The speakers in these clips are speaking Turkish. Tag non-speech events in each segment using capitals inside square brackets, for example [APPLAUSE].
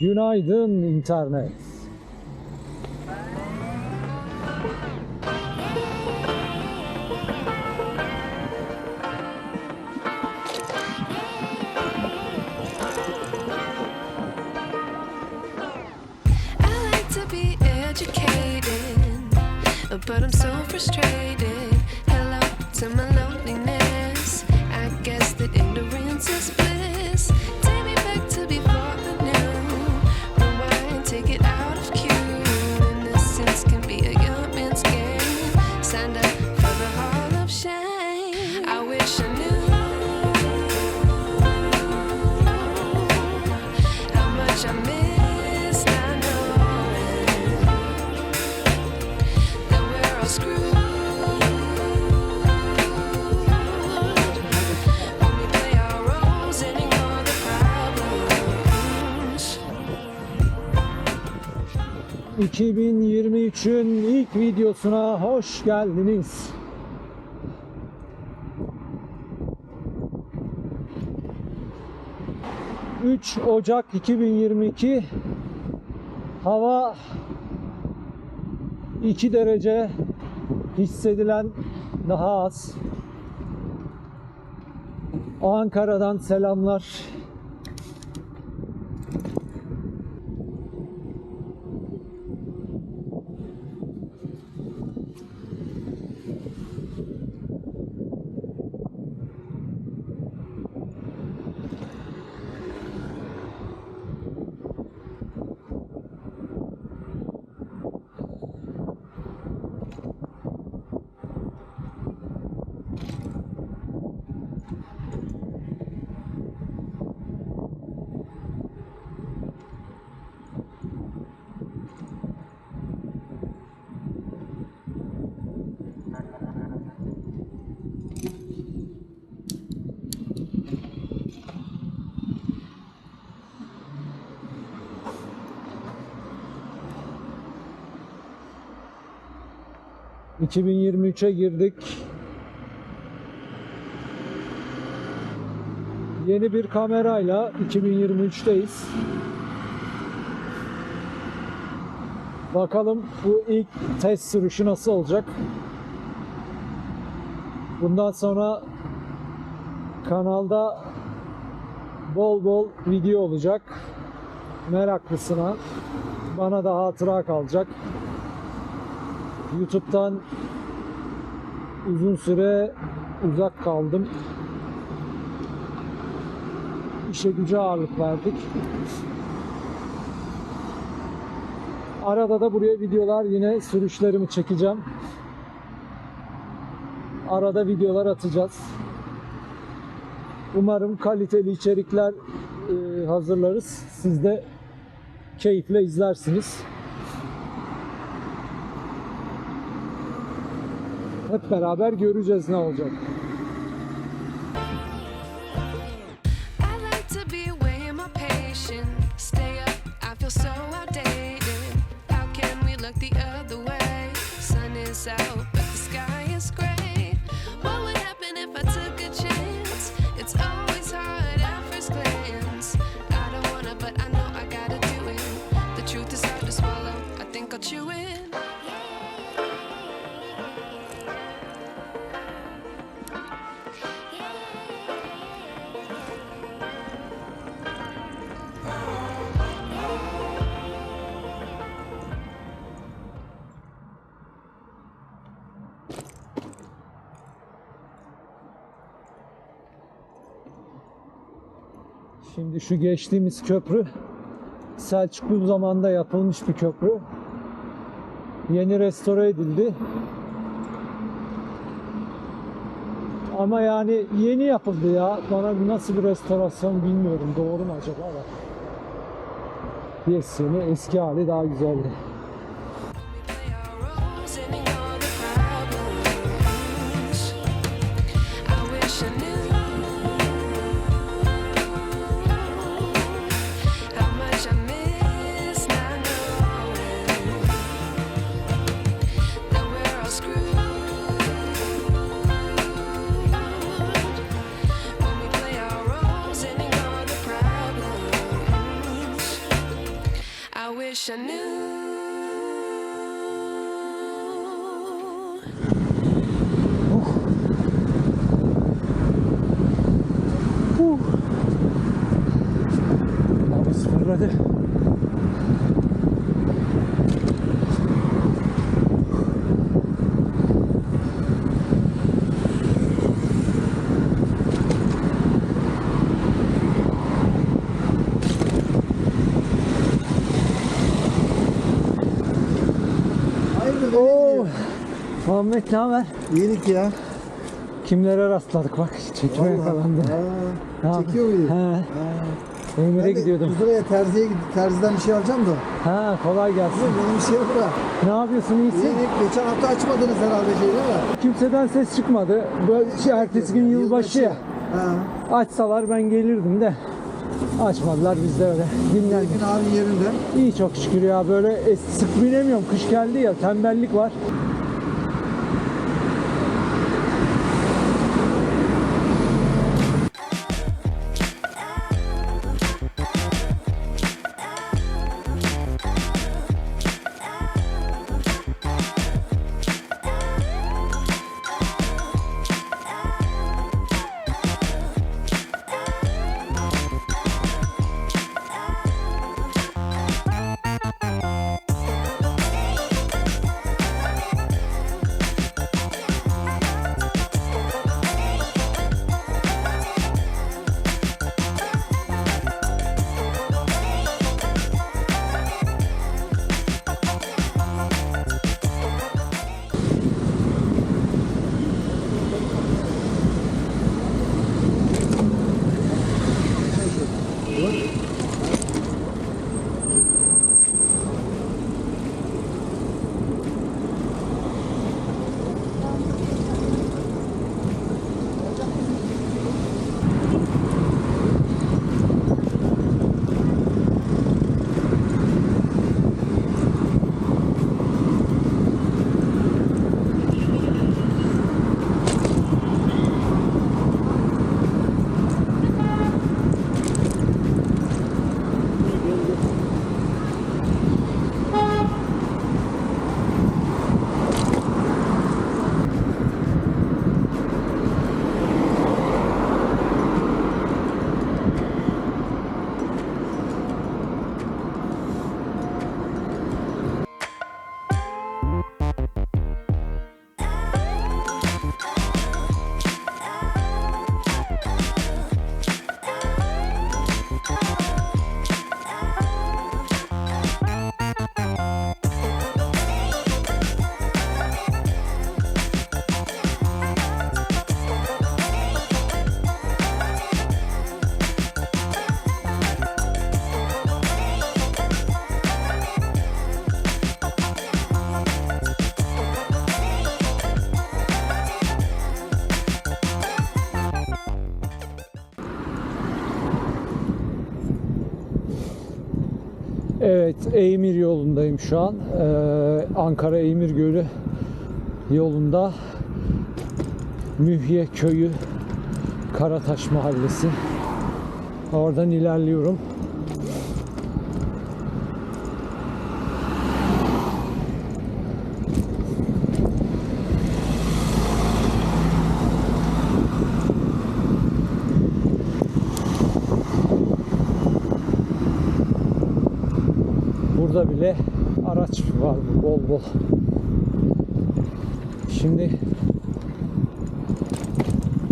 Günaydın internet. But I'm so frustrated 2023'ün ilk videosuna hoş geldiniz. ...3 Ocak 2022... ...hava... ...2 derece... ...hissedilen... ...daha az... ...Ankara'dan selamlar... ...2023'e girdik. Yeni bir kamerayla 2023'teyiz. Bakalım bu ilk test sürüşü nasıl olacak? Bundan sonra kanalda bol bol video olacak. Meraklısına bana da hatıra kalacak. YouTube'dan uzun süre uzak kaldım. İşe güce ağırlık verdik. Arada da buraya videolar yine sürüşlerimi çekeceğim. Arada videolar atacağız. Umarım kaliteli içerikler e, hazırlarız. Siz de keyifle izlersiniz. Hep beraber göreceğiz ne olacak. Şimdi şu geçtiğimiz köprü Selçuklu zamanında yapılmış bir köprü. Yeni restore edildi. Ama yani yeni yapıldı ya. Bana nasıl bir restorasyon bilmiyorum. Doğru mu acaba? Yes, yeni eski hali daha güzeldi. I knew. Ooh. Ooh. That was fun weather. Muhammed ne haber? İyilik ya. Kimlere rastladık bak çekime yakalandı. Ne Ha, çekiyor? He. Ha. Emir'e Ben de gidiyordum. Kuzura'ya terziye gidip terziden bir şey alacağım da. Ha kolay gelsin. Benim bir şey yok da. Ne yapıyorsun iyisin? İyilik. Geçen hafta açmadınız herhalde şey değil mi? Kimseden ses çıkmadı. Bu şey, ertesi gün yılbaşı ya. Ha. Açsalar ben gelirdim de. Açmadılar biz de öyle. Dinlendik. Zeytin abinin yerinde. İyi çok şükür ya böyle es- sık binemiyorum. Kış geldi ya tembellik var. Eymir yolundayım şu an. Ee, Ankara Eymir Gölü yolunda Mühye Köyü Karataş Mahallesi. Oradan ilerliyorum. Burada bile araç var bol bol. Şimdi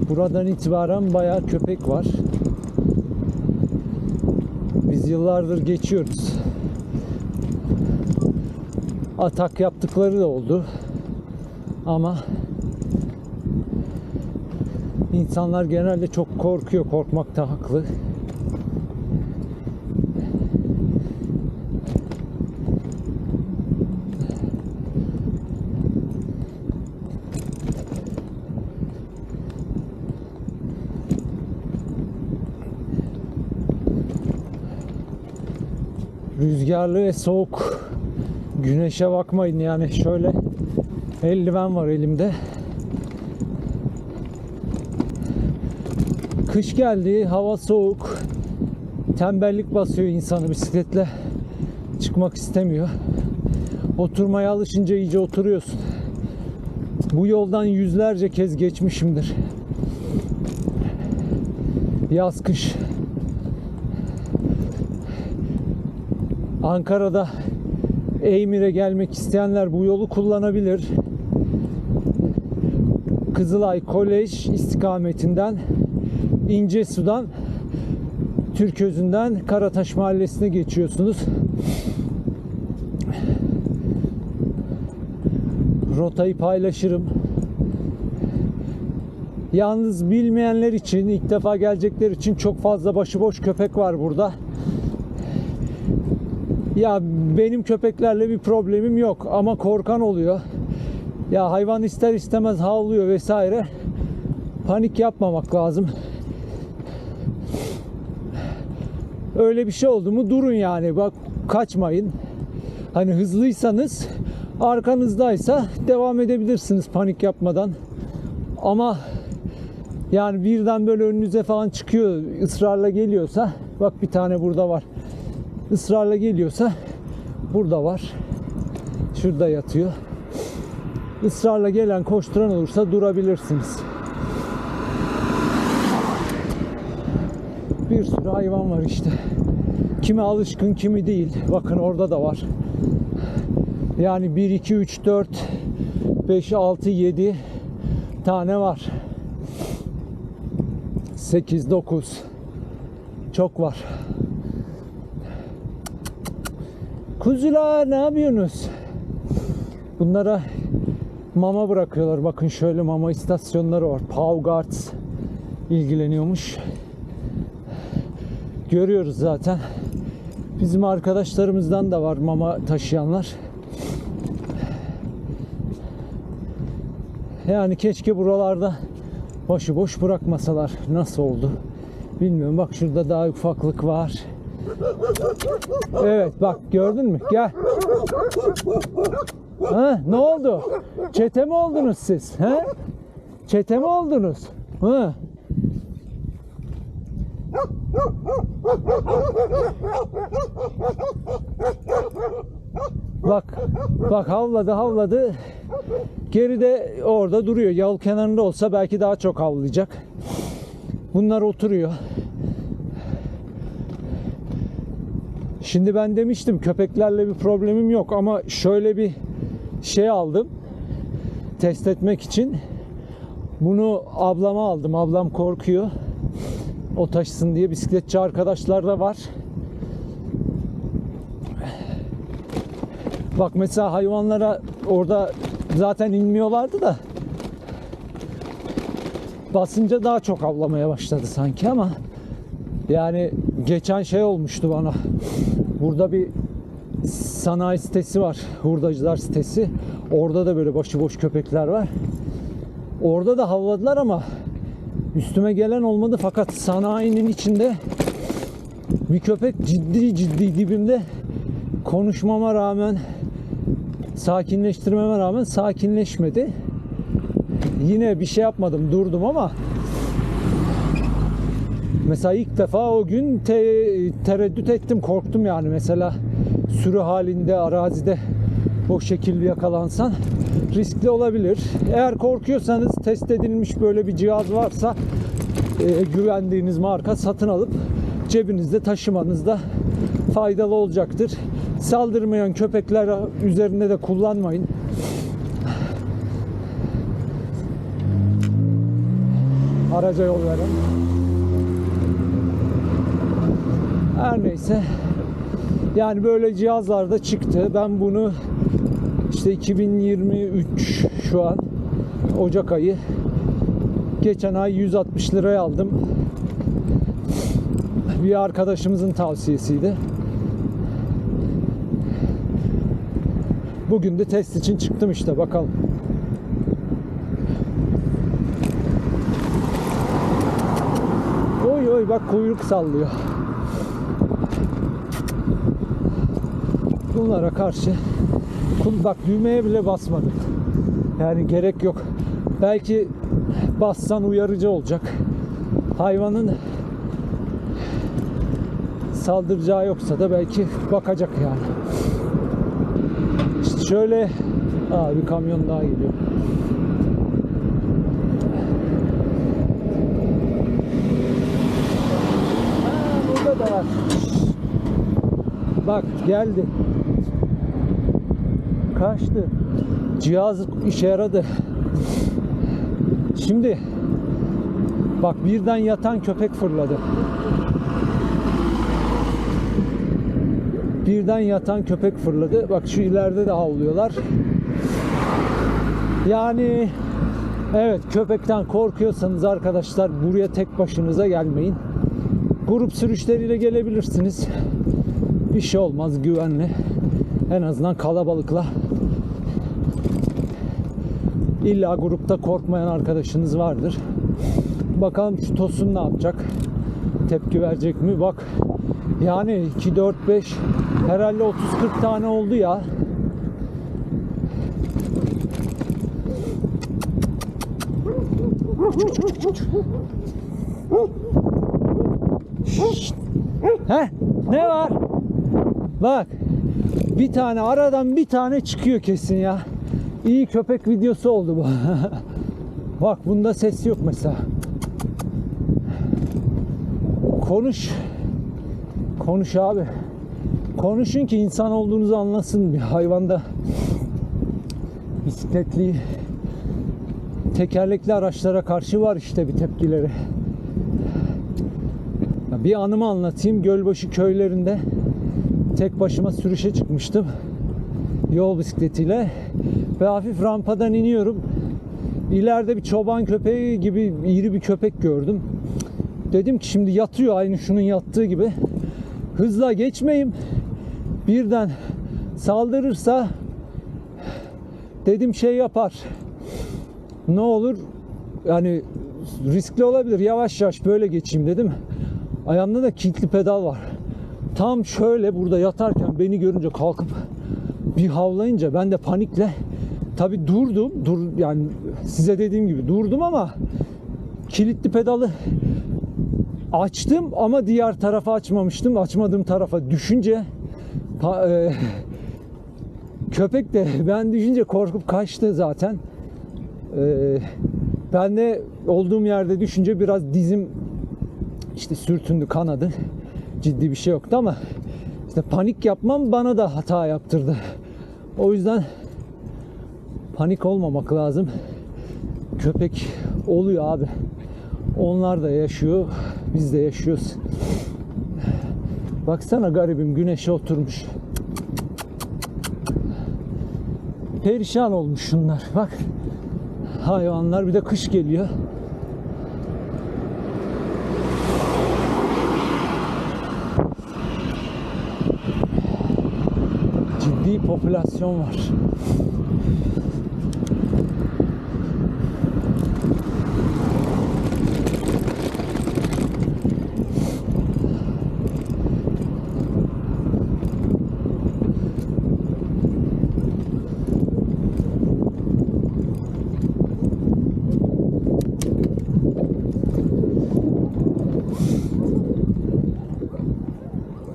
buradan itibaren bayağı köpek var. Biz yıllardır geçiyoruz. Atak yaptıkları da oldu. Ama insanlar genelde çok korkuyor. Korkmakta haklı. Rüzgarlı ve soğuk. Güneşe bakmayın yani şöyle eldiven var elimde. Kış geldi, hava soğuk. Tembellik basıyor insanı bisikletle çıkmak istemiyor. Oturmaya alışınca iyice oturuyorsun. Bu yoldan yüzlerce kez geçmişimdir. Yaz kış. Ankara'da Eymir'e gelmek isteyenler bu yolu kullanabilir. Kızılay Kolej istikametinden İncesu'dan Türközü'nden Karataş Mahallesi'ne geçiyorsunuz. Rotayı paylaşırım. Yalnız bilmeyenler için, ilk defa gelecekler için çok fazla başıboş köpek var burada. Ya benim köpeklerle bir problemim yok ama korkan oluyor. Ya hayvan ister istemez havlıyor vesaire. Panik yapmamak lazım. Öyle bir şey oldu mu durun yani. Bak kaçmayın. Hani hızlıysanız arkanızdaysa devam edebilirsiniz panik yapmadan. Ama yani birden böyle önünüze falan çıkıyor ısrarla geliyorsa bak bir tane burada var. Israrla geliyorsa burada var. Şurada yatıyor. Israrla gelen koşturan olursa durabilirsiniz. Bir sürü hayvan var işte. Kimi alışkın kimi değil. Bakın orada da var. Yani 1, 2, 3, 4, 5, 6, 7 tane var. 8, 9 çok var. Kuzular ne yapıyorsunuz? Bunlara mama bırakıyorlar. Bakın şöyle mama istasyonları var. Paugarts ilgileniyormuş. Görüyoruz zaten. Bizim arkadaşlarımızdan da var mama taşıyanlar. Yani keşke buralarda başıboş bırakmasalar. Nasıl oldu? Bilmiyorum. Bak şurada daha ufaklık var. Evet bak gördün mü? Gel. Ha, ne oldu? Çete mi oldunuz siz? He? Çete mi oldunuz? Ha? Bak, bak havladı havladı. Geride orada duruyor. Yol kenarında olsa belki daha çok havlayacak. Bunlar oturuyor. Şimdi ben demiştim köpeklerle bir problemim yok ama şöyle bir şey aldım. Test etmek için. Bunu ablama aldım. Ablam korkuyor. O taşısın diye bisikletçi arkadaşlar da var. Bak mesela hayvanlara orada zaten inmiyorlardı da basınca daha çok avlamaya başladı sanki ama yani geçen şey olmuştu bana. Burada bir sanayi sitesi var. Hurdacılar sitesi. Orada da böyle başıboş köpekler var. Orada da havladılar ama üstüme gelen olmadı fakat sanayinin içinde bir köpek ciddi ciddi dibimde konuşmama rağmen sakinleştirmeme rağmen sakinleşmedi. Yine bir şey yapmadım durdum ama Mesela ilk defa o gün te- tereddüt ettim, korktum yani. Mesela sürü halinde, arazide o şekilde yakalansan riskli olabilir. Eğer korkuyorsanız test edilmiş böyle bir cihaz varsa e, güvendiğiniz marka satın alıp cebinizde taşımanızda faydalı olacaktır. Saldırmayan köpekler üzerinde de kullanmayın. Araca yol veren. Her neyse. Yani böyle cihazlar da çıktı. Ben bunu işte 2023 şu an Ocak ayı geçen ay 160 liraya aldım. Bir arkadaşımızın tavsiyesiydi. Bugün de test için çıktım işte bakalım. Oy oy bak kuyruk sallıyor. Bunlara karşı bak düğmeye bile basmadım. Yani gerek yok. Belki bassan uyarıcı olacak. Hayvanın saldıracağı yoksa da belki bakacak yani. Şöyle Aa, bir kamyon daha geliyor. Ha, burada da var. Bak geldi. Kaçtı. Cihaz işe yaradı. Şimdi bak birden yatan köpek fırladı. Birden yatan köpek fırladı. Bak şu ileride de havlıyorlar. Yani evet köpekten korkuyorsanız arkadaşlar buraya tek başınıza gelmeyin. Grup sürüşleriyle gelebilirsiniz. Bir şey olmaz güvenli. En azından kalabalıkla. İlla grupta korkmayan arkadaşınız vardır. Bakalım şu Tosun ne yapacak? Tepki verecek mi? Bak yani 2, 4, 5 herhalde 30-40 tane oldu ya. Şşt. Ne var? Bak. Bir tane aradan bir tane çıkıyor kesin ya. İyi köpek videosu oldu bu. [LAUGHS] Bak bunda ses yok mesela. Konuş. Konuş abi. Konuşun ki insan olduğunuzu anlasın bir hayvanda. Bisikletli tekerlekli araçlara karşı var işte bir tepkileri. Bir anımı anlatayım. Gölbaşı köylerinde tek başıma sürüşe çıkmıştım. Yol bisikletiyle ve hafif rampadan iniyorum. İleride bir çoban köpeği gibi iri bir köpek gördüm. Dedim ki şimdi yatıyor aynı şunun yattığı gibi. Hızla geçmeyeyim. Birden saldırırsa dedim şey yapar. Ne olur yani riskli olabilir. Yavaş yavaş böyle geçeyim dedim. Ayağımda da kilitli pedal var. Tam şöyle burada yatarken beni görünce kalkıp bir havlayınca ben de panikle tabi durdum. Dur yani size dediğim gibi durdum ama kilitli pedalı açtım ama diğer tarafa açmamıştım. Açmadığım tarafa düşünce pa- e, köpek de [LAUGHS] ben düşünce korkup kaçtı zaten. E, ben de olduğum yerde düşünce biraz dizim işte sürtündü, kanadı. Ciddi bir şey yoktu ama işte panik yapmam bana da hata yaptırdı. O yüzden panik olmamak lazım. Köpek oluyor abi. Onlar da yaşıyor, biz de yaşıyoruz. Baksana garibim güneşe oturmuş. Perişan olmuş şunlar. Bak hayvanlar bir de kış geliyor. Ciddi popülasyon var.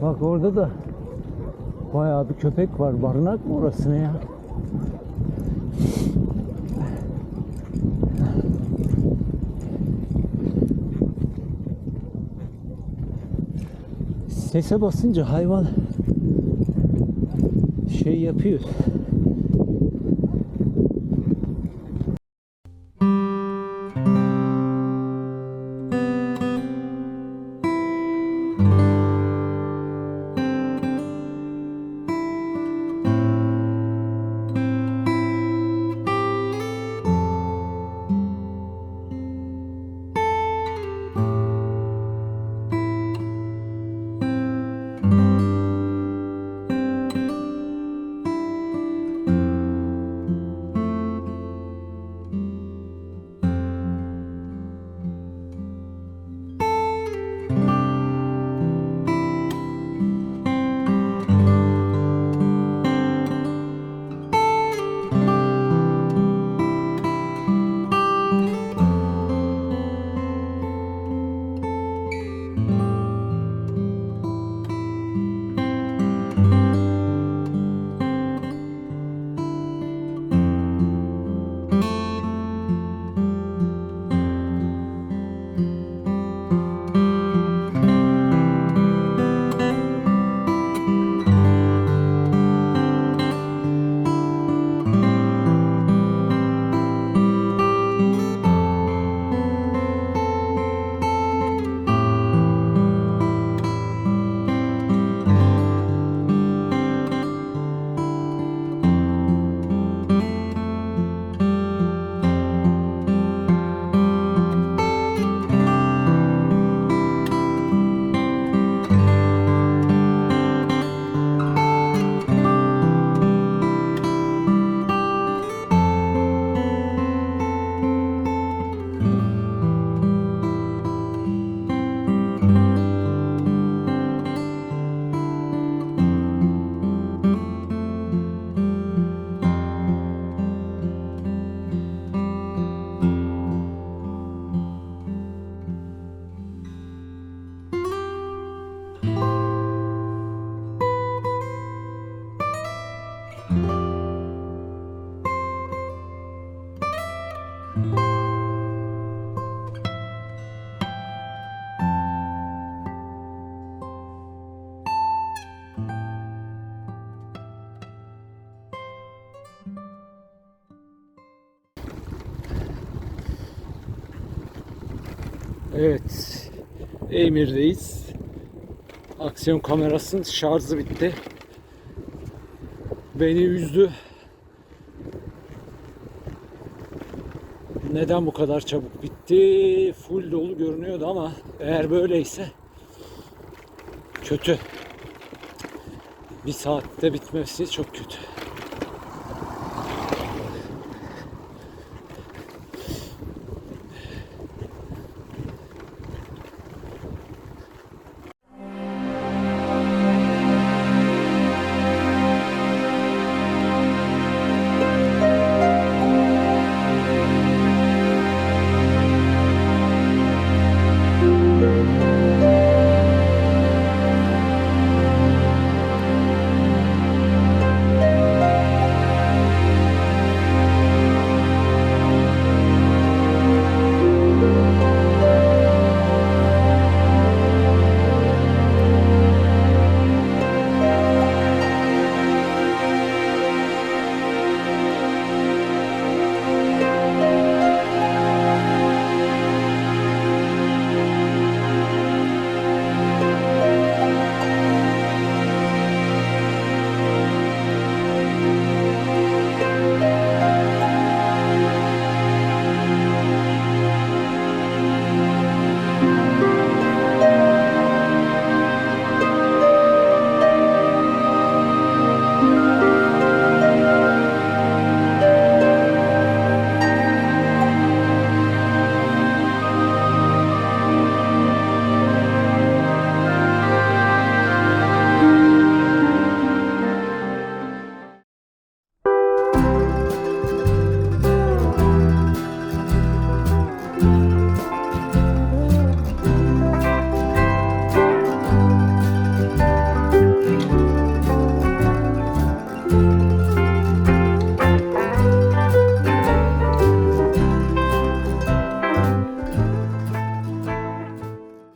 Bak orada da bayağı bir köpek var. Barınak mı orası ne ya? Sese basınca hayvan şey yapıyor. Emir'deyiz. Aksiyon kamerasının şarjı bitti. Beni üzdü. Neden bu kadar çabuk bitti? Full dolu görünüyordu ama eğer böyleyse kötü. Bir saatte bitmesi çok kötü.